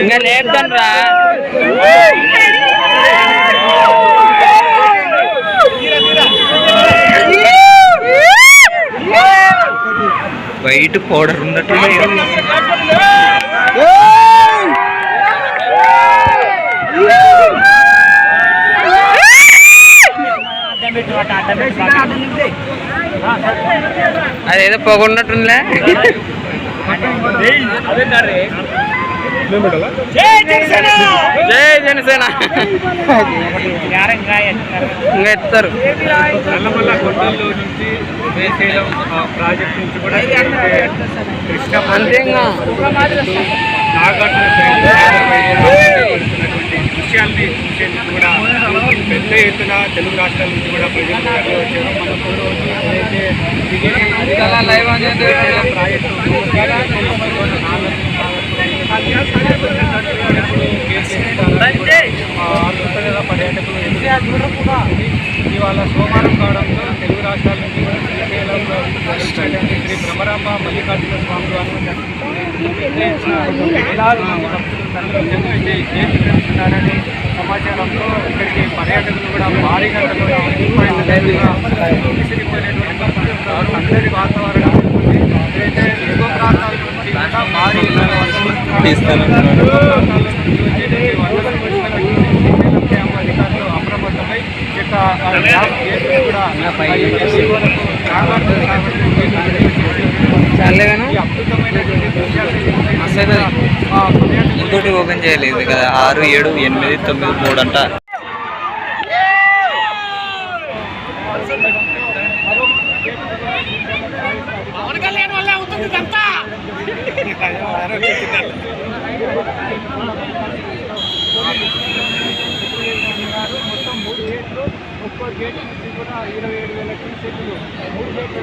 ఇంకా నేర్తాను రా white powder ఉన్నట్టు అదేదో పొగన్నట్టుందిలే జై జనసేన. ఇంకా ఎత్తారు అంతేగా. విషయాల్ని చూసేందుకు కూడా పెద్ద ఎత్తున తెలుగు రాష్ట్రాల నుంచి కూడా ప్రజలు వచ్చారు. మన ఏదైతే ప్రాజెక్టు పర్యాటకులు ఇవాళ సోమవారం కావడంతో తెలుగు రాష్ట్రాల నుంచి కూడా శ్రీశైలంలో శ్రీ భ్రమరాంబ మల్లికార్జున స్వామి వారిని దర్శించుకుని వేలాది మంది భక్తులు అయితే సమాచారంతో ఇక్కడికి పర్యాటకులు కూడా భారీగా అందరి వాతావరణం ఎగువ ప్రాంతాల నుంచి కూడా భారీ అధికారులు అప్రమత్తమై యొక్క కూడా అద్భుతమైనటువంటి దృశ్యాలు ఇంకోటి ఓపెన్ చేయలేదు కదా. ఆరు ఏడు ఎనిమిది తొమ్మిది మూడు అంట. మొత్తం మూడు గేట్లు ఒక్కో గేట్ నుంచి కూడా ఇరవై ఏడు వేల టీషర్ట్లు మూడు గేట్ల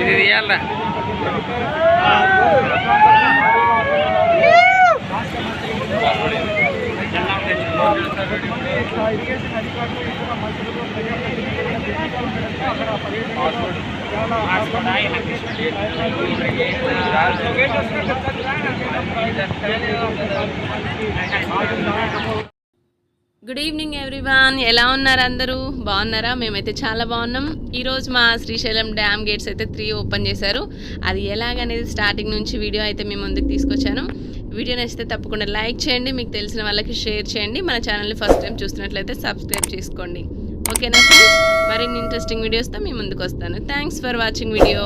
ఇది తీయాలరా గుడ్ ఈవినింగ్ ఎవ్రీవాన్ ఎలా ఉన్నారు అందరూ? బాగున్నారా? మేమైతే చాలా బాగున్నాం. ఈరోజు మా శ్రీశైలం డ్యామ్ గేట్స్ అయితే త్రీ ఓపెన్ చేశారు. అది ఎలాగనేది స్టార్టింగ్ నుంచి వీడియో అయితే మేము ముందుకు తీసుకొచ్చాను. వీడియో నచ్చితే తప్పకుండా లైక్ చేయండి. మీకు తెలిసిన వాళ్ళకి షేర్ చేయండి. మన ఛానల్ని ఫస్ట్ టైం చూస్తున్నట్లయితే సబ్స్క్రైబ్ చేసుకోండి. ఓకేనా ఫ్రెండ్స్ మరిన్ని ఇంట్రెస్టింగ్ వీడియోస్తో మీ ముందుకు వస్తాను. Thanks for watching video